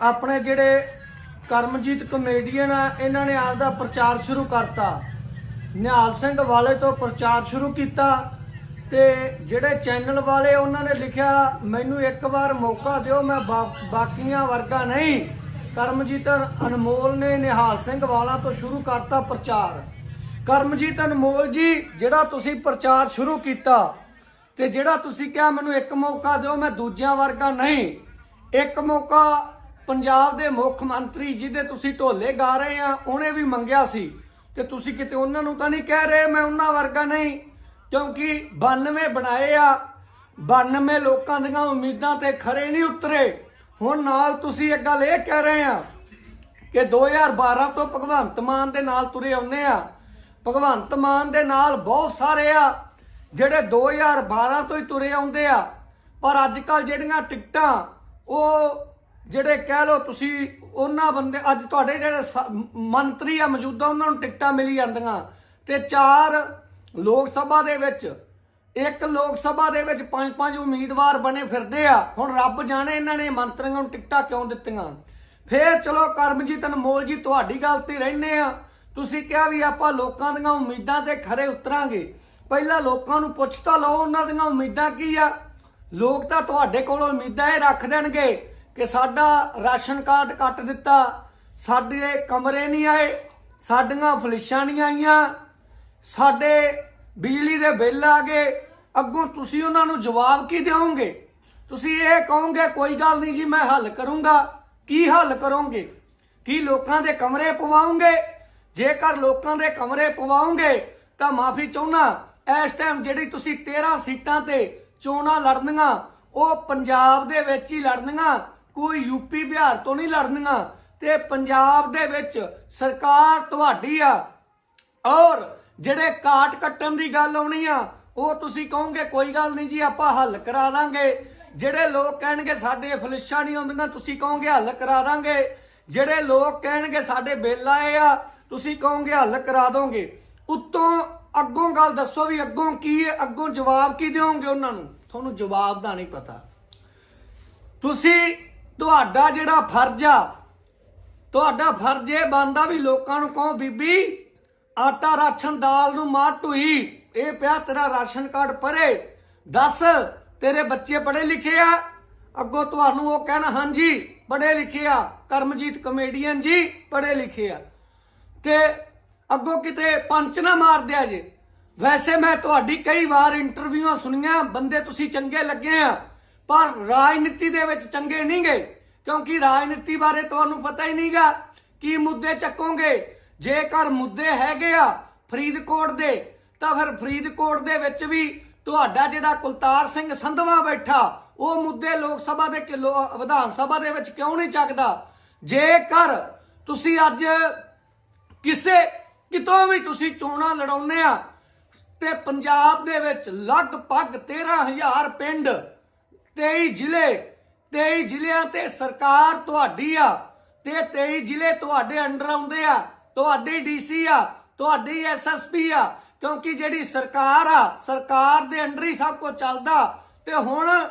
ਆਪਣੇ ਜਿਹੜੇ ਕਰਮਜੀਤ ਕਮੇਡੀਅਨ ਆ, ਇਹਨਾਂ ਨੇ ਆਪਦਾ ਪ੍ਰਚਾਰ ਸ਼ੁਰੂ ਕਰਤਾ। ਨਿਹਾਲ ਸਿੰਘ ਵਾਲੇ ਤੋਂ ਪ੍ਰਚਾਰ ਸ਼ੁਰੂ ਕੀਤਾ ਤੇ ਜਿਹੜੇ ਚੈਨਲ ਵਾਲੇ ਉਹਨਾਂ ਨੇ ਲਿਖਿਆ, ਮੈਨੂੰ ਇੱਕ ਵਾਰ ਮੌਕਾ ਦਿਓ, ਮੈਂ ਬਾਕੀਆਂ ਵਰਗਾ ਨਹੀਂ। ਕਰਮਜੀਤ ਅਨਮੋਲ ਨੇ ਨਿਹਾਲ ਸਿੰਘ ਵਾਲਾ ਤੋਂ ਸ਼ੁਰੂ ਕਰਤਾ ਪ੍ਰਚਾਰ। ਕਰਮਜੀਤ ਅਨਮੋਲ ਜੀ, ਜਿਹੜਾ ਤੁਸੀਂ ਪ੍ਰਚਾਰ ਸ਼ੁਰੂ ਕੀਤਾ ਤੇ ਜਿਹੜਾ ਤੁਸੀਂ ਕਿਹਾ, ਮੈਨੂੰ ਇੱਕ ਮੌਕਾ ਦਿਓ, ਮੈਂ ਦੂਜਿਆਂ ਵਰਗਾ ਨਹੀਂ। ਇੱਕ ਮੌਕਾ ਪੰਜਾਬ ਦੇ ਮੁੱਖ ਮੰਤਰੀ ਜਿਹਦੇ ਤੁਸੀਂ ਢੋਲੇ ਗਾ ਰਹੇ ਆ, ਉਹਨੇ ਵੀ ਮੰਗਿਆ ਸੀ। ਤੇ ਤੁਸੀਂ ਕਿਤੇ ਉਹਨਾਂ ਨੂੰ ਤਾਂ ਨਹੀਂ ਕਹਿ ਰਹੇ, ਮੈਂ ਉਹਨਾਂ ਵਰਗਾ ਨਹੀਂ। ਕਿਉਂਕਿ 92 ਬਣਾਏ ਆ 92 ਲੋਕਾਂ ਦੀਆਂ ਉਮੀਦਾਂ ਤੇ ਖਰੇ ਨਹੀਂ ਉਤਰੇ। ਹੁਣ ਨਾਲ ਤੁਸੀਂ ਇੱਕ ਗੱਲ ਇਹ ਕਹਿ ਰਹੇ ਆ ਕਿ 2012 ਤੋਂ ਭਗਵੰਤ ਮਾਨ ਦੇ ਨਾਲ ਤੁਰੇ ਆਉਂਦੇ ਆ। ਭਗਵੰਤ ਮਾਨ ਦੇ ਨਾਲ ਬਹੁਤ ਸਾਰੇ ਆ, ਜਿਹੜੇ 2012 ਤੋਂ ਹੀ ਤੁਰੇ ਆਉਂਦੇ ਆ। ਪਰ ਅੱਜ ਕੱਲ ਜਿਹੜੀਆਂ ਟਿਕਟਾਂ, ਉਹ ਜਿਹੜੇ ਕਹਿ ਲਓ ਤੁਸੀਂ ਉਹਨਾਂ ਬੰਦੇ ਅੱਜ ਤੁਹਾਡੇ ਜਿਹੜੇ ਸ- ਮੰਤਰੀ ਆ ਮੌਜੂਦਾ, ਉਹਨਾਂ ਨੂੰ ਟਿਕਟਾਂ ਮਿਲੀ ਜਾਂਦੀਆਂ। ਤੇ ਚਾਰ ਲੋਕ ਸਭਾ ਦੇ ਵਿੱਚ, ਇੱਕ ਲੋਕ ਸਭਾ ਦੇ ਵਿੱਚ ਪੰਜ ਪੰਜ ਉਮੀਦਵਾਰ ਬਣੇ ਫਿਰਦੇ ਆ। ਹੁਣ ਰੱਬ ਜਾਣੇ ਇਹਨਾਂ ਨੇ ਮੰਤਰੀਆਂ ਨੂੰ ਟਿਕਟਾਂ ਕਿਉਂ ਦਿੱਤੀਆਂ? ਫੇਰ ਚਲੋ ਕਰਮਜੀਤ ਅਨਮੋਲ ਜੀ, ਤੁਹਾਡੀ ਗੱਲ ਤੇ ਰਹਿੰਦੇ ਆ। ਤੁਸੀਂ ਕਿਹਾ ਵੀ ਆਪਾਂ ਲੋਕਾਂ ਦੀਆਂ ਉਮੀਦਾਂ ਤੇ ਖਰੇ ਉਤਰਾਂਗੇ। ਪਹਿਲਾਂ ਲੋਕਾਂ ਨੂੰ ਪੁੱਛ ਤਾਂ ਲਓ, ਉਹਨਾਂ ਦੀਆਂ ਉਮੀਦਾਂ ਕੀ ਆ? ਲੋਕ ਤਾਂ ਤੁਹਾਡੇ ਕੋਲੋਂ ਉਮੀਦਾਂ ਇਹ ਰੱਖ ਦੇਣਗੇ। ਕਿ ਸਾਡਾ ਰਾਸ਼ਨ ਕਾਰਡ ਕੱਟ ਦਿੱਤਾ, ਸਾਡੇ ਕਮਰੇ ਨਹੀਂ ਆਏ, ਸਾਡੀਆਂ ਫਲਿਸ਼ਾਂ ਨਹੀਂ ਆਈਆਂ, ਸਾਡੇ ਬਿਜਲੀ ਦੇ ਬਿੱਲ ਆ ਗਏ। ਅੱਗੋਂ ਤੁਸੀਂ ਉਹਨਾਂ ਨੂੰ ਜਵਾਬ ਕੀ ਦਿਓਗੇ? ਤੁਸੀਂ ਇਹ ਕਹੋਗੇ, ਕੋਈ ਗੱਲ ਨਹੀਂ ਜੀ, ਮੈਂ ਹੱਲ ਕਰੂੰਗਾ। ਕੀ ਹੱਲ ਕਰੋਗੇ? ਕੀ ਲੋਕਾਂ ਦੇ ਕਮਰੇ ਪਵਾਉਂਗੇ ਜੇਕਰ ਲੋਕਾਂ ਦੇ ਕਮਰੇ ਪਵਾਉਂਗੇ ਤਾਂ ਮਾਫੀ ਚਾਹੁੰਨਾ, ਇਸ ਟਾਈਮ ਜਿਹੜੀ ਤੁਸੀਂ 13 ਸੀਟਾਂ ਤੇ ਚੋਣਾਂ ਲੜਨੀਆਂ, ਉਹ ਪੰਜਾਬ ਦੇ ਵਿੱਚ ਹੀ ਲੜਨੀਆਂ। ਕੋਈ ਯੂਪੀ, ਬਿਹਾਰ ਤੋਂ ਨਹੀਂ ਲੜਨੀਆਂ। ਤੇ ਪੰਜਾਬ ਦੇ ਵਿੱਚ ਸਰਕਾਰ ਤੁਹਾਡੀ ਆ। ਔਰ ਜਿਹੜੇ ਕਾਟ ਕੱਟਣ ਦੀ ਗੱਲ ਆਉਣੀ ਆ, ਉਹ ਤੁਸੀਂ ਕਹੋਗੇ, ਕੋਈ ਗੱਲ ਨਹੀਂ ਜੀ, ਆਪਾਂ ਹੱਲ ਕਰਾ ਦਾਂਗੇ। ਜਿਹੜੇ ਲੋਕ ਕਹਿਣਗੇ, ਸਾਡੇ ਫਲਿਸ਼ਾਂ ਨਹੀਂ ਆਉਂਦੀਆਂ, ਤੁਸੀਂ ਕਹੋਗੇ, ਹੱਲ ਕਰਾ ਦਾਂਗੇ। ਜਿਹੜੇ ਲੋਕ ਕਹਿਣਗੇ, ਸਾਡੇ ਬਿੱਲ ਆਏ ਆ, ਤੁਸੀਂ ਕਹੋਗੇ, ਹੱਲ ਕਰਾ ਦੋਗੇ। ਉੱਤੋਂ ਅੱਗੋਂ ਗੱਲ ਦੱਸੋ ਵੀ ਅੱਗੋਂ ਕੀ ਹੈ, ਅੱਗੋਂ ਜਵਾਬ ਕੀ ਦਿਓਗੇ ਉਹਨਾਂ ਨੂੰ? ਤੁਹਾਨੂੰ ਜਵਾਬ ਦਾ ਨਹੀਂ ਪਤਾ। ਤੁਸੀਂ ਤੁਹਾਡਾ ਜਿਹੜਾ ਫਰਜ਼ ਆ, ਤੁਹਾਡਾ ਫਰਜ਼ ਇਹ ਬਣਦਾ ਵੀ ਲੋਕਾਂ ਨੂੰ ਕਹੋ, ਬੀਬੀ, ਆਟਾ ਰਾਸ਼ਨ ਦਾਲ ਨੂੰ ਮਾਰ ਢੂਈ, ਇਹ ਪਿਆ ਤੇਰਾ ਰਾਸ਼ਨ ਕਾਰਡ ਪਰੇ। ਦੱਸ, ਤੇਰੇ ਬੱਚੇ ਪੜ੍ਹੇ ਲਿਖੇ ਆ? ਅੱਗੋਂ ਤੁਹਾਨੂੰ ਉਹ ਕਹਿਣਾ, ਹਾਂਜੀ, ਪੜ੍ਹੇ ਲਿਖੇ ਆ। ਕਰਮਜੀਤ ਕਮੇਡੀਅਨ ਜੀ, ਪੜ੍ਹੇ ਲਿਖੇ ਆ। ਤੇ ਅੱਗੋਂ ਕਿਤੇ ਪੰਚ ਨਾ ਮਾਰ ਦਿਆ ਜੇ। ਵੈਸੇ ਮੈਂ ਤੁਹਾਡੀ ਕਈ ਵਾਰ ਇੰਟਰਵਿਊਆਂ ਸੁਣੀਆਂ, ਬੰਦੇ ਤੁਸੀਂ ਚੰਗੇ ਲੱਗੇ ਆ। ਪਰ ਰਾਜਨੀਤੀ ਦੇ ਵਿੱਚ ਚੰਗੇ ਨਹੀਂ ਗਏ, ਕਿਉਂਕਿ ਰਾਜਨੀਤੀ ਬਾਰੇ ਤੁਹਾਨੂੰ ਪਤਾ ਹੀ ਨਹੀਂਗਾ ਕੀ ਮੁੱਦੇ ਚੱਕੋਗੇ। ਜੇਕਰ ਮੁੱਦੇ ਹੈਗੇ ਆ ਫਰੀਦਕੋਟ ਦੇ, ਤਾਂ ਫਿਰ ਫਰੀਦਕੋਟ ਦੇ ਵਿੱਚ ਵੀ ਤੁਹਾਡਾ ਜਿਹੜਾ ਕੁਲਤਾਰ ਸਿੰਘ ਸੰਧਵਾ ਬੈਠਾ, ਉਹ ਮੁੱਦੇ ਲੋਕ ਸਭਾ ਦੇ ਕਿ- ਵਿਧਾਨ ਸਭਾ ਦੇ ਵਿੱਚ ਕਿਉਂ ਨਹੀਂ ਚੱਕਦਾ? ਜੇਕਰ ਤੁਸੀਂ ਅੱਜ ਕਿਸੇ, ਕਿਤੋਂ ਵੀ ਤੁਸੀਂ ਚੋਣਾਂ ਲੜਾਉਂਦੇ ਆ, ਤੇ ਪੰਜਾਬ ਦੇ ਵਿੱਚ ਲਗਭਗ 13000 ਪਿੰਡ 23 ਜ਼ਿਲ੍ਹੇ 23 ਜ਼ਿਲ੍ਹਿਆਂ ਤੇ ਸਰਕਾਰ ਤੁਹਾਡੀ ਆ ਤੇ 23 ਜ਼ਿਲ੍ਹੇ ਤੁਹਾਡੇ ਅੰਡਰ ਆਉਂਦੇ ਆ, ਤੁਹਾਡੀ ਡੀਸੀ ਆ, ਤੁਹਾਡੀ ਐਸਐਸਪੀ ਆ, ਕਿਉਂਕਿ ਜਿਹੜੀ ਸਰਕਾਰ ਆ, ਸਰਕਾਰ ਦੇ ਅੰਡਰ ਹੀ ਸਭ ਕੁਝ ਚੱਲਦਾ। ਤੇ ਹੁਣ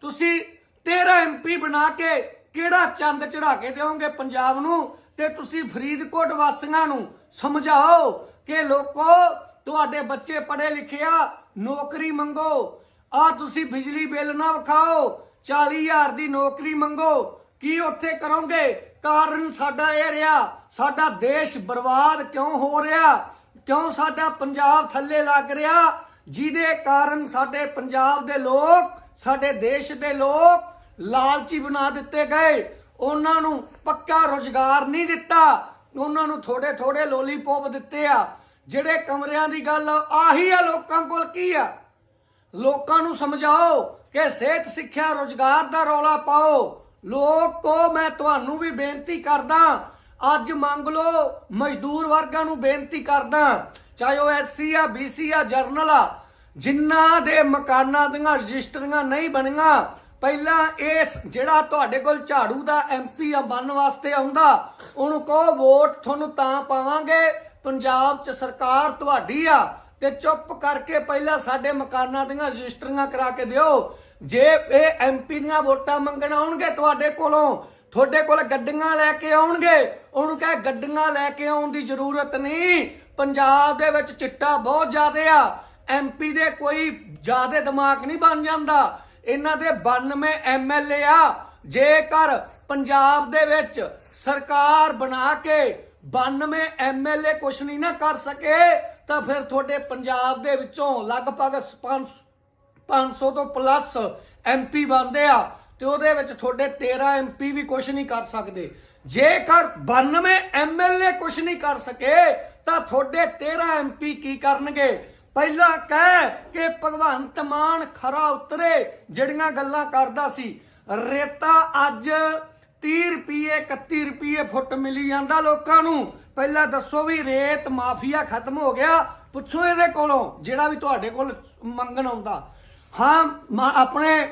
ਤੁਸੀਂ 13 ਐਮਪੀ ਬਣਾ ਕੇ ਕਿਹੜਾ ਚੰਦ ਚੜਾ ਕੇ ਦਿਓਗੇ ਪੰਜਾਬ ਨੂੰ? ਤੇ ਤੁਸੀਂ ਫਰੀਦਕੋਟ ਵਾਸੀਆਂ ਨੂੰ ਸਮਝਾਓ ਕਿ ਲੋਕੋ, ਤੁਹਾਡੇ ਬੱਚੇ ਪੜ੍ਹੇ ਲਿਖੇ ਆ, ਨੌਕਰੀ ਮੰਗੋ। ਆ ਤੁਸੀਂ ਬਿਜਲੀ ਬਿੱਲ ਨਾ ਵਿਖਾਓ 40000 ਦੀ ਨੌਕਰੀ ਮੰਗੋ, ਕੀ ਉੱਥੇ ਕਰੋਗੇ? ਕਾਰਨ ਸਾਡਾ ਇਹ ਰਿਹਾ, ਸਾਡਾ ਦੇਸ਼ ਬਰਬਾਦ ਕਿਉਂ ਹੋ ਰਿਹਾ? ਕਿਉਂ ਸਾਡਾ ਪੰਜਾਬ ਥੱਲੇ ਲੱਗ ਰਿਹਾ? ਜਿਹਦੇ ਕਾਰਨ ਸਾਡੇ ਪੰਜਾਬ ਦੇ ਲੋਕ, ਸਾਡੇ ਦੇਸ਼ ਦੇ ਲੋਕ ਲਾਲਚੀ ਬਣਾ ਦਿੱਤੇ ਗਏ। ਉਹਨਾਂ ਨੂੰ ਪੱਕਾ ਰੋਜ਼ਗਾਰ ਨਹੀਂ ਦਿੱਤਾ। ਉਹਨਾਂ ਨੂੰ ਥੋੜੇ ਥੋੜੇ ਲੋਲੀਪੋਪ ਦਿੱਤੇ ਆ। ਜਿਹੜੇ ਕਮਰਿਆਂ ਦੀ ਗੱਲ ਆਹੀ ਆ ਲੋਕਾਂ ਕੋਲ ਕੀ ਆ? ਲੋਕਾਂ ਨੂੰ ਸਮਝਾਓ ਕਿ ਸਿਹਤ ਸਿੱਖਿਆ ਰੋਜ਼ਗਾਰ ਦਾ ਰੌਲਾ ਪਾਓ। ਲੋਕੋ ਮੈਂ ਤੁਹਾਨੂੰ ਵੀ ਬੇਨਤੀ ਕਰਦਾ, ਅੱਜ ਮੰਗ ਲਓ, ਮਜ਼ਦੂਰ ਵਰਗਾਂ ਨੂੰ ਬੇਨਤੀ ਕਰਦਾ, ਚਾਹੇ ਉਹ ਐਸਸੀ ਆ ਬੀਸੀ ਆ, ਜਰਨਲ ਆ, ਜਿਨ੍ਹਾਂ ਦੇ ਮਕਾਨਾਂ ਦੀਆਂ ਰਜਿਸਟਰੀਆਂ ਨਹੀਂ ਬਣੀਆਂ, ਪਹਿਲਾਂ ਇਸ ਜਿਹੜਾ ਤੁਹਾਡੇ ਕੋਲ ਝਾੜੂ ਦਾ ਐਮਪੀ ਆ ਬਣਨ ਵਾਸਤੇ ਆਉਂਦਾ, ਉਹਨੂੰ ਕਹੋ, ਵੋਟ ਤੁਹਾਨੂੰ ਤਾਂ ਪਾਵਾਂਗੇ, ਪੰਜਾਬ 'ਚ ਸਰਕਾਰ ਤੁਹਾਡੀ ਆ। ਤੇ ਚੁੱਪ ਕਰਕੇ ਪਹਿਲਾਂ ਸਾਡੇ ਮਕਾਨਾਂ ਦੀਆਂ ਰਜਿਸਟਰੀਆਂ ਕਰਾ ਕੇ ਦਿਓ। ਜੇ ਇਹ ਐਮਪੀ ਦੀਆਂ ਵੋਟਾਂ ਮੰਗਣ ਆਉਣਗੇ ਤੁਹਾਡੇ ਕੋਲੋਂ, ਤੁਹਾਡੇ ਕੋਲ ਗੱਡੀਆਂ ਲੈ ਕੇ ਆਉਣਗੇ। ਉਹਨੂੰ ਕਹੇ ਗੱਡੀਆਂ ਲੈ ਕੇ ਆਉਣ ਦੀ ਜ਼ਰੂਰਤ ਨਹੀਂ। ਪੰਜਾਬ ਦੇ ਵਿੱਚ ਚਿੱਟਾ ਬਹੁਤ ਜ਼ਿਆਦਾ ਆ। ਐਮਪੀ ਦੇ ਕੋਈ ਜ਼ਿਆਦਾ ਦਿਮਾਗ ਨਹੀਂ ਬਣ ਜਾਂਦਾ। ਇਹਨਾਂ ਦੇ 92 ਐਮਐਲਏ ਆ। ਜੇਕਰ ਪੰਜਾਬ ਦੇ ਵਿੱਚ ਸਰਕਾਰ ਬਣਾ ਕੇ 92 ਐਮਐਲਏ ਕੁਛ ਨਹੀਂ ਨਾ ਕਰ ਸਕੇ ਤਾਂ ਫਿਰ ਤੁਹਾਡੇ ਪੰਜਾਬ ਦੇ ਵਿੱਚੋਂ ਲਗਭਗ 500 500 ਤੋਂ ਪਲੱਸ ਐਮਪੀ ਬਣਦੇ ਆ ਤੇ ਉਹਦੇ ਵਿੱਚ ਤੁਹਾਡੇ 13 ਐਮਪੀ ਵੀ ਕੁਝ ਨਹੀਂ ਕਰ ਸਕਦੇ। ਜੇਕਰ 92 ਐਮਐਲਏ ਕੁਝ ਨਹੀਂ ਕਰ ਸਕੇ, ਤਾਂ ਤੁਹਾਡੇ 13 ਐਮਪੀ ਕੀ ਕਰਨਗੇ? ਪਹਿਲਾਂ ਕਹਿ ਕਿ ਭਗਵੰਤ ਮਾਨ ਖਰਾ ਉਤਰੇ, ਜਿਹੜੀਆਂ ਗੱਲਾਂ ਕਰਦਾ ਸੀ। ਰੇਤਾ ਅੱਜ 30 ਰੁਪਏ 31 ਰੁਪਏ ਫੁੱਟ ਮਿਲੀ ਜਾਂਦਾ ਲੋਕਾਂ ਨੂੰ। ਪਹਿਲਾਂ ਦੱਸੋ ਵੀ ਰੇਤ ਮਾਫੀਆ ਖਤਮ ਹੋ ਗਿਆ। ਪੁੱਛੋ ਇਹਦੇ ਕੋਲੋਂ, ਜਿਹੜਾ ਵੀ ਤੁਹਾਡੇ ਕੋਲ ਮੰਗਣ ਆਉਂਦਾ। ਹਾਂ, ਮ- ਆਪਣੇ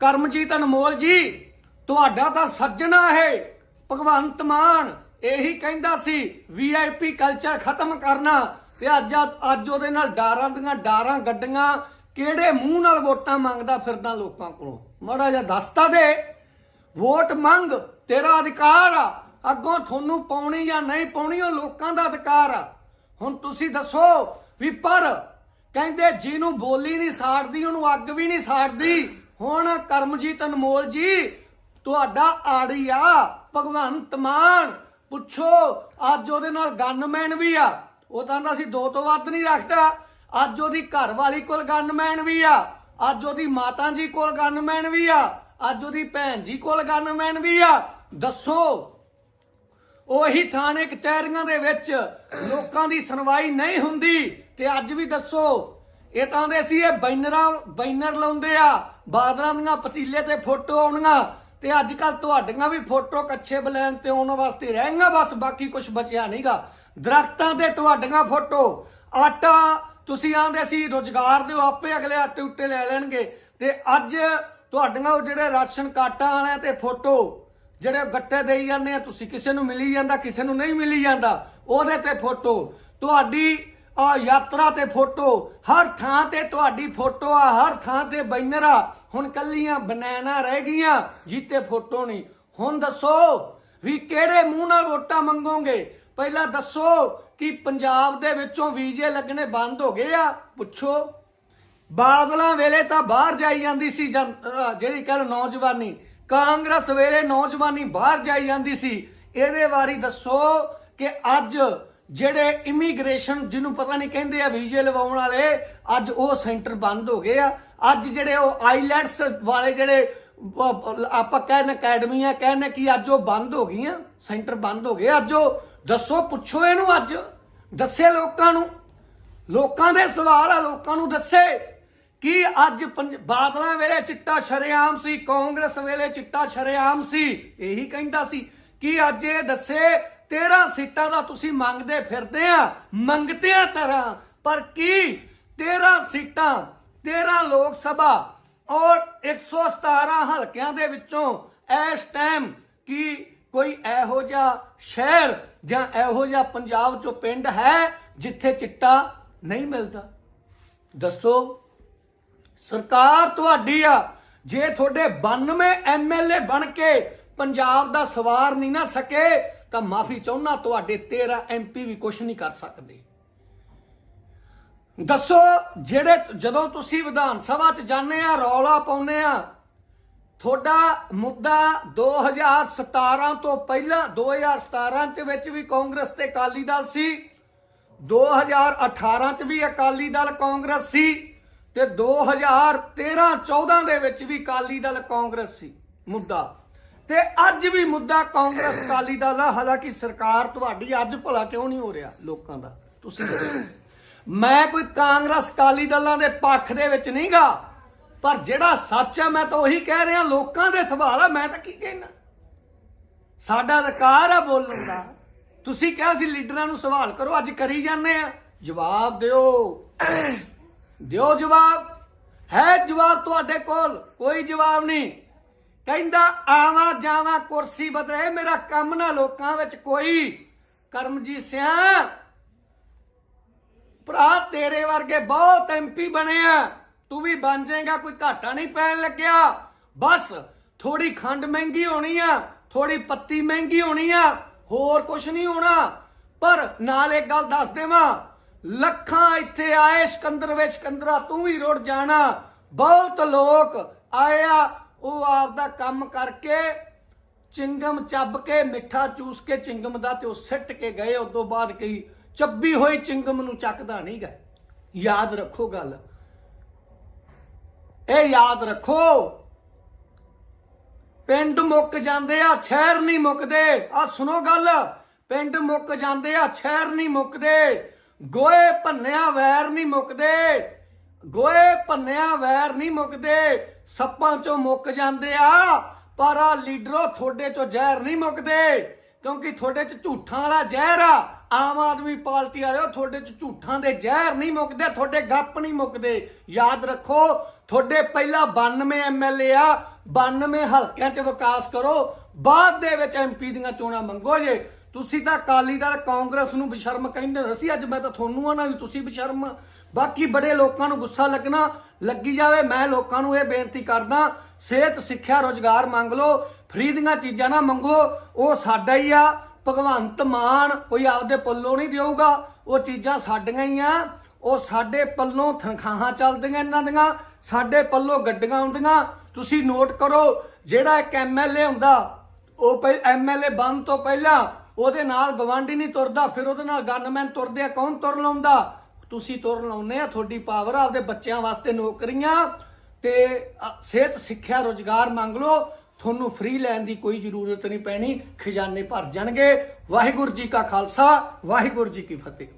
ਕਰਮਜੀਤ ਅਨਮੋਲ ਜੀ, ਤੁਹਾਡਾ ਤਾਂ ਸੱਜਣਾ ਹੈ ਭਗਵੰਤ ਮਾਨ। ਇਹੀ ਕਹਿੰਦਾ ਸੀ ਵੀਆਈਪੀ ਕਲਚਰ ਖਤਮ ਕਰਨਾ। ਤੇ ਅੱਜ ਅੱਜ ਉਹਦੇ ਨਾਲ ਡਾਰਾਂ ਦੀਆਂ ਡਾਰਾਂ ਗੱਡੀਆਂ, ਕਿਹੜੇ ਮੂੰਹ ਨਾਲ ਵੋਟਾਂ ਮੰਗਦਾ ਫਿਰਦਾ ਲੋਕਾਂ ਕੋਲੋਂ? ਮਾੜਾ ਜਿਹਾ ਦੱਸਤਾ ਦੇ। ਵੋਟ ਮੰਗ, ਤੇਰਾ ਅਧਿਕਾਰ ਆ। ਅੱਗੋਂ ਤੁਹਾਨੂੰ ਪਾਉਣੀ ਜਾਂ ਨਹੀਂ ਪਾਉਣੀ ਉਹ ਲੋਕਾਂ ਦਾ ਅਧਿਕਾਰ ਆ। ਹੁਣ ਤੁਸੀਂ ਦੱਸੋ ਵੀ ਪਰ ਕਹਿੰਦੇ ਜਿਹਨੂੰ ਬੋਲੀ ਨਹੀਂ ਸਾੜਦੀ, ਉਹਨੂੰ ਅੱਗ ਵੀ ਨਹੀਂ ਸਾੜਦੀ। ਹੁਣ ਕਰਮਜੀਤ ਅਨਮੋਲ ਜੀ, ਤੁਹਾਡਾ ਆੜੀ ਆ ਭਗਵੰਤ ਮਾਨ, ਪੁੱਛੋ, ਅੱਜ ਉਹਦੇ ਨਾਲ ਗਨਮੈਨ ਵੀ ਆ। ਉਹ ਤਾਂ ਕਹਿੰਦਾ ਦੋ ਤੋਂ ਵੱਧ ਨਹੀਂ ਰੱਖਦਾ। ਅੱਜ ਉਹਦੀ ਘਰ ਵਾਲੀ ਕੋਲ ਗਨਮੈਨ ਵੀ ਆ। ਅੱਜ ਉਹਦੀ ਮਾਤਾ ਜੀ ਕੋਲ ਗਨਮੈਨ ਵੀ ਆ। ਅੱਜ ਉਹਦੀ ਭੈਣ ਜੀ ਕੋਲ ਗਨਮੈਨ ਵੀ ਆ। ਦੱਸੋ ਉਹੀ ਥਾਣੇ ਕਚਹਿਰੀਆਂ ਦੇ ਵਿੱਚ। ਲੋਕਾਂ ਦੀ ਸੁਣਵਾਈ ਨਹੀਂ ਹੁੰਦੀ। ਤੇ ਅੱਜ ਵੀ ਦੱਸੋ, ਇਹ ਤਾਂ ਦੇ ਸੀ ਇਹ ਬੈਨਰਾਂ, ਬੈਨਰ ਲਾਉਂਦੇ ਆ, ਬਾਦਲਾਂ ਦੀਆਂ ਪਤੀਲੇ ਤੇ ਫੋਟੋ ਆਉਣੀਆਂ। ਤੇ ਅੱਜ ਕੱਲ ਤੁਹਾਡੀਆਂ ਵੀ ਫੋਟੋ ਕੱਛੇ ਬਲੈਨ ਤੇ ਆਉਣ ਵਾਸਤੇ ਰਹਿਣਗੀਆਂ ਬਸ ਬਾਕੀ ਕੁਝ ਬਚਿਆ ਨਹੀਂਗਾ। ਦਰਖਤਾਂ ਤੇ ਤੁਹਾਡੀਆਂ ਫੋਟੋ। ਆਟਾ, ਤੁਸੀਂ ਆਂਦੇ ਸੀ ਰੋਜ਼ਗਾਰ ਦਿਓ, ਆਪੇ ਅਗਲੇ ਆਟੇ ਉੱਤੇ ਲੈ ਲੈਣਗੇ। ਤੇ ਅੱਜ ਤੁਹਾਡੀਆਂ ਉਹ ਜਿਹੜੇ ਰਾਸ਼ਨ ਕਾਟਾਂ ਵਾਲਿਆਂ ਤੇ ਫੋਟੋ ਜਿਹੜੇ ਗੱਟੇ ਦੇਈ ਜਾਂਦੇ ਆ, ਤੁਸੀਂ ਕਿਸੇ ਨੂੰ ਮਿਲੀ ਜਾਂਦਾ, ਕਿਸੇ ਨੂੰ ਨਹੀਂ ਮਿਲੀ ਜਾਂਦਾ, ਉਹਦੇ ਤੇ ਫੋਟੋ। ਤੁਹਾਡੀ ਆ ਯਾਤਰਾ ਤੇ ਫੋਟੋ, ਹਰ ਥਾਂ ਤੇ ਤੁਹਾਡੀ ਫੋਟੋ ਆ, ਹਰ ਥਾਂ ਤੇ ਬੈਨਰ ਆ। ਹੁਣ ਕੱਲੀਆਂ ਬਨੈਣਾ ਰਹਿ ਗਈਆਂ, ਜਿੱਤੇ ਫੋਟੋ ਨਹੀਂ। ਹੁਣ ਦੱਸੋ ਵੀ ਕਿਹੜੇ ਮੂੰਹ ਨਾਲ ਵੋਟਾਂ ਮੰਗੋਗੇ? ਪਹਿਲਾਂ ਦੱਸੋ ਕਿ ਪੰਜਾਬ ਦੇ ਵਿੱਚੋਂ ਵੀਜ਼ੇ ਲੱਗਣੇ ਬੰਦ ਹੋ ਗਏ ਆ? ਪੁੱਛੋ। ਬਾਦਲਾਂ ਵੇਲੇ ਤਾਂ ਬਾਹਰ ਜਾਈ ਜਾਂਦੀ ਸੀ ਜਨ- ਅਹ ਜਿਹੜੀ ਕੱਲ ਨੌਜਵਾਨੀ। ਕਾਂਗਰਸ ਵੇਲੇ ਨੌਜਵਾਨੀ ਬਾਹਰ ਜਾਈ ਜਾਂਦੀ ਸੀ। ਇਹਦੇ ਬਾਰੇ ਦੱਸੋ ਕਿ ਅੱਜ ਜਿਹੜੇ ਇਮੀਗ੍ਰੇਸ਼ਨ ਜਿਹਨੂੰ ਪਤਾ ਨਹੀਂ ਕਹਿੰਦੇ ਆ ਵੀਜ਼ੇ ਲਵਾਉਣ ਵਾਲੇ, ਅੱਜ ਉਹ ਸੈਂਟਰ ਬੰਦ ਹੋ ਗਏ ਆ। ਅੱਜ ਜਿਹੜੇ ਉਹ ਆਈਲੈਟਸ ਵਾਲੇ ਜਿਹੜੇ, ਉਹ ਆਪਾਂ ਕਹਿੰਦੇ ਅਕੈਡਮੀਆਂ ਕਹਿੰਦੇ ਕਿ ਅੱਜ ਉਹ ਬੰਦ ਹੋ ਗਈਆਂ, ਸੈਂਟਰ ਬੰਦ ਹੋ ਗਏ। ਅੱਜ ਉਹ ਦੱਸੋ, ਪੁੱਛੋ ਇਹਨੂੰ ਅੱਜ। ਦੱਸੇ ਲੋਕਾਂ ਨੂੰ। ਲੋਕਾਂ ਦੇ ਸਵਾਲ ਆ, ਲੋਕਾਂ ਨੂੰ ਦੱਸੇ। ਕਿ ਅੱਜ ਪੰਜ- ਬਾਦਲਾਂ ਵੇਲੇ ਚਿੱਟਾ ਸ਼ਰੇਆਮ ਸੀ, ਕਾਂਗਰਸ ਵੇਲੇ ਚਿੱਟਾ ਸ਼ਰੇਆਮ ਸੀ? ਇਹੀ ਕਹਿੰਦਾ ਸੀ, ਕਿ ਅੱਜ ਇਹ ਦੱਸੇ 13 ਸੀਟਾਂ ਦਾ ਤੁਸੀਂ ਮੰਗਦੇ ਫਿਰਦੇ ਆ ਮੰਗਤਿਆਂ ਤਰ੍ਹਾਂ, ਪਰ ਕੀ? 13 ਸੀਟਾਂ 13 ਲੋਕ ਸਭਾ ਔਰ 117 ਹਲਕਿਆਂ ਦੇ ਵਿੱਚੋਂ ਇਸ ਟਾਈਮ ਕੀ ਕੋਈ ਇਹੋ ਜਿਹਾ ਸ਼ਹਿਰ ਜਾਂ ਇਹੋ ਜਿਹਾ ਪੰਜਾਬ ਚੋਂ ਪਿੰਡ ਹੈ ਜਿੱਥੇ ਚਿੱਟਾ ਨਹੀਂ ਮਿਲਦਾ? ਦੱਸੋ। ਸਰਕਾਰ ਤੁਹਾਡੀ ਆ। ਜੇ ਤੁਹਾਡੇ 92 ਐਮਐਲਏ ਬਣ ਕੇ ਪੰਜਾਬ ਦਾ ਸਵਾਰ ਨਹੀਂ ਨਾ ਸਕੇ, ਤਾਂ ਮਾਫੀ ਚਾਹੁੰਨਾ ਤੁਹਾਡੇ 13 ਐਮਪੀ ਵੀ ਕੁਝ ਨਹੀਂ ਕਰ ਸਕਦੇ। ਦੱਸੋ, ਜਿਹੜੇ ਜਦੋਂ ਤੁਸੀਂ ਵਿਧਾਨ ਸਭਾ 'ਚ ਜਾਂਦੇ ਆ, ਰੌਲਾ ਪਾਉਂਦੇ ਆ, ਤੁਹਾਡਾ ਮੁੱਦਾ 2017 ਤੋਂ ਪਹਿਲਾਂ 2017 ਦੇ ਵਿੱਚ ਵੀ ਕਾਂਗਰਸ ਤੇ ਅਕਾਲੀ ਦਲ ਸੀ 2018 ਚ ਵੀ ਅਕਾਲੀ ਦਲ ਕਾਂਗਰਸ ਸੀ ਤੇ 2013 14 ਦੇ ਵਿੱਚ ਵੀ ਅਕਾਲੀ ਦਲ ਕਾਂਗਰਸ ਸੀ, ਮੁੱਦਾ। ਤੇ ਅੱਜ ਵੀ ਮੁੱਦਾ ਕਾਂਗਰਸ, ਅਕਾਲੀ ਦਲ ਆ। ਹਾਲਾਂਕਿ ਸਰਕਾਰ ਤੁਹਾਡੀ ਅੱਜ ਭਲਾ ਕਿਉਂ ਨਹੀਂ ਹੋ ਰਿਹਾ ਲੋਕਾਂ ਦਾ? ਤੁਸੀਂ ਮੈਂ ਕੋਈ ਕਾਂਗਰਸ, ਅਕਾਲੀ ਦਲਾਂ ਦੇ ਪੱਖ ਦੇ ਵਿੱਚ ਨਹੀਂਗਾ, ਪਰ ਜਿਹੜਾ ਸੱਚ ਹੈ ਮੈਂ ਤਾਂ ਉਹੀ ਕਹਿ ਰਿਹਾ। ਲੋਕਾਂ ਦੇ ਸਵਾਲ ਆ, ਮੈਂ ਤਾਂ ਕੀ ਕਹਿਣਾ? ਸਾਡਾ ਅਧਿਕਾਰ ਆ ਬੋਲਣ ਦਾ। ਤੁਸੀਂ ਕਿਹਾ ਸੀ ਲੀਡਰਾਂ ਨੂੰ ਸਵਾਲ ਕਰੋ, ਅੱਜ ਕਰੀ ਜਾਂਦੇ ਆ। ਜਵਾਬ ਦਿਓ। ਦਿਓ ਜਵਾਬ। ਹੈ ਜਵਾਬ ਤੁਹਾਡੇ ਕੋਲ, ਕੋਈ ਜਵਾਬ ਨਹੀਂ। ਕਹਿੰਦਾ, ਆਵਾਂ ਜਾਵਾਂ, ਕੁਰਸੀ ਬਦਲੇ ਮੇਰਾ ਕੰਮ ਨਾ ਲੋਕਾਂ ਵਿੱਚ ਕੋਈ। ਕਰਮਜੀਤ ਸਿਆ, ਭਰਾ ਤੇਰੇ ਵਰਗੇ ਬਹੁਤ ਐਮਪੀ ਬਣੇ ਆ। ਤੂੰ ਵੀ ਬਣ ਜਾਏਗਾ, ਕੋਈ ਘਾਟਾ ਨਹੀਂ ਪੈਣ ਲੱਗਿਆ। ਬਸ ਥੋੜੀ ਖੰਡ ਮਹਿੰਗੀ ਹੋਣੀ ਆ ਥੋੜੀ ਪੱਤੀ ਮਹਿੰਗੀ ਹੋਣੀ ਆ, ਹੋਰ ਕੁਝ ਨਹੀਂ ਹੋਣਾ। ਪਰ ਨਾਲ ਇੱਕ ਗੱਲ ਦੱਸ ਦੇਵਾਂ ਲੱਖਾਂ ਇੱਥੇ ਆਏ, ਸਿਕੰਦਰ ਵਿੱਚ ਸਿਕੰਦਰਾ, ਤੂੰ ਵੀ ਰੁੜ ਜਾਣਾ। ਬਹੁਤ ਲੋਕ ਆਇਆ, ਉਹ ਆਪਦਾ ਕੰਮ ਕਰਕੇ ਚਿੰਗਮ ਚੱਬ ਕੇ, ਮਿੱਠਾ ਚੂਸ ਕੇ ਚਿੰਗਮ ਦਾ ਤੇ ਉਹ ਸਿੱਟ ਕੇ ਗਏ। ਉਸ ਤੋਂ ਬਾਅਦ ਕਈ ਚੱਬੀ ਹੋਈ ਚਿੰਗਮ ਨੂੰ ਚੱਕਦਾ ਨਹੀਂ ਗਏ ਯਾਦ ਰੱਖੋ ਗੱਲ। ਇਹ ਯਾਦ ਰੱਖੋ। ਪਿੰਡ ਮੁੱਕ ਜਾਂਦੇ ਆ, ਸ਼ਹਿਰ ਨਹੀਂ ਮੁੱਕਦੇ। ਆ ਸੁਣੋ ਗੱਲ। ਪਿੰਡ ਮੁੱਕ ਜਾਂਦੇ ਆ, ਸ਼ਹਿਰ ਨਹੀਂ ਮੁੱਕਦੇ। ਗੋਏ ਭੰਨਿਆ ਵੈਰ ਨਹੀਂ ਮੁੱਕਦੇ। ਗੋਏ ਭੰਨਿਆ ਵੈਰ ਨਹੀਂ ਮੁੱਕਦੇ। ਸੱਪਾਂ ਚੋਂ ਮੁੱਕ ਜਾਂਦੇ ਆ, ਪਰ ਆ ਲੀਡਰੋ ਤੁਹਾਡੇ ਚੋਂ ਜ਼ਹਿਰ ਨਹੀਂ ਮੁੱਕਦੇ। ਕਿਉਂਕਿ ਤੁਹਾਡੇ ਚ ਝੂਠਾਂ ਵਾਲਾ ਜ਼ਹਿਰ ਆ। ਆਮ ਆਦਮੀ ਪਾਰਟੀ ਵਾਲਿਓ, ਤੁਹਾਡੇ ਚ ਝੂਠਾਂ ਦੇ ਜ਼ਹਿਰ ਨਹੀਂ ਮੁੱਕਦੇ, ਤੁਹਾਡੇ ਗੱਪ ਨਹੀਂ ਮੁੱਕਦੇ। ਯਾਦ ਰੱਖੋ, ਤੁਹਾਡੇ ਪਹਿਲਾ 92 ਐਮਐਲਏ ਆ। 92 ਹਲਕਿਆਂ 'ਚ ਵਿਕਾਸ ਕਰੋ। ਬਾਅਦ ਦੇ ਵਿੱਚ ਐਮਪੀ ਦੀਆਂ ਚੋਣਾਂ ਮੰਗੋ ਜੇ। ਤੁਸੀਂ ਤਾਂ ਅਕਾਲੀ ਦਲ ਕਾਂਗਰਸ ਨੂੰ ਬਿਸ਼ਰਮ ਕਹਿੰਦੇ ਹੋ। ਸੀ ਅੱਜ ਮੈਂ ਤਾਂ ਤੁਹਾਨੂੰ ਆ ਨਾ ਵੀ ਤੁਸੀਂ ਬਿਸ਼ਰਮ। ਬਾਕੀ ਬੜੇ ਲੋਕਾਂ ਨੂੰ ਗੁੱਸਾ ਲੱਗਣਾ, ਲੱਗੀ ਜਾਵੇ, ਮੈਂ ਲੋਕਾਂ ਨੂੰ ਇਹ ਬੇਨਤੀ ਕਰਦਾ, ਸਿਹਤ, ਸਿੱਖਿਆ, ਰੋਜ਼ਗਾਰ ਮੰਗ ਲਓ, ਫ੍ਰੀ ਦੀਆਂ ਚੀਜ਼ਾਂ ਨਾ ਮੰਗੋ, ਉਹ ਸਾਡਾ ਹੀ ਆ। ਭਗਵੰਤ ਮਾਨ ਕੋਈ ਆਪਦੇ ਪੱਲੋਂ ਨਹੀਂ ਦੇਊਗਾ, ਉਹ ਚੀਜ਼ਾਂ ਸਾਡੀਆਂ ਹੀ ਆ। ਉਹ ਸਾਡੇ ਪੱਲੋਂ ਤਨਖਾਹਾਂ ਚੱਲਦੀਆਂ ਇਹਨਾਂ ਦੀਆਂ, ਸਾਡੇ ਪੱਲੋਂ ਗੱਡੀਆਂ ਆਉਂਦੀਆਂ। ਤੁਸੀਂ ਨੋਟ ਕਰੋ, ਜਿਹੜਾ ਇੱਕ ਐਮਐਲਏ ਹੁੰਦਾ, ਉਹ ਪਹਿ ਐਮਐਲਏ ਬਣ ਤੋਂ ਪਹਿਲਾਂ ਉਹਦੇ ਨਾਲ ਗਵਾਂਢੀ ਨਹੀਂ ਤੁਰਦਾ, ਫਿਰ ਉਹਦੇ ਨਾਲ ਗਨਮੈਨ ਤੁਰਦੇ ਆ, ਕੌਣ ਤੁਰ ਲਾਉਂਦਾ? ਤੁਸੀਂ ਤੁਰ ਲਾਉਨੇ ਆ, ਤੁਹਾਡੀ ਪਾਵਰ ਆ, ਆਪਦੇ ਬੱਚਿਆਂ ਵਾਸਤੇ ਨੌਕਰੀਆਂ ਤੇ ਸਿਹਤ, ਸਿੱਖਿਆ, ਰੋਜ਼ਗਾਰ ਮੰਗ ਲਓ। ਤੁਹਾਨੂੰ ਫ੍ਰੀ ਲੈਣ ਦੀ ਕੋਈ ਜ਼ਰੂਰਤ ਨਹੀਂ ਪੈਣੀ, ਖਜ਼ਾਨੇ ਭਰ ਜਾਣਗੇ। ਵਾਹਿਗੁਰੂ ਜੀ ਕਾ ਖਾਲਸਾ, ਵਾਹਿਗੁਰੂ ਜੀ ਕੀ ਫਤਿਹ।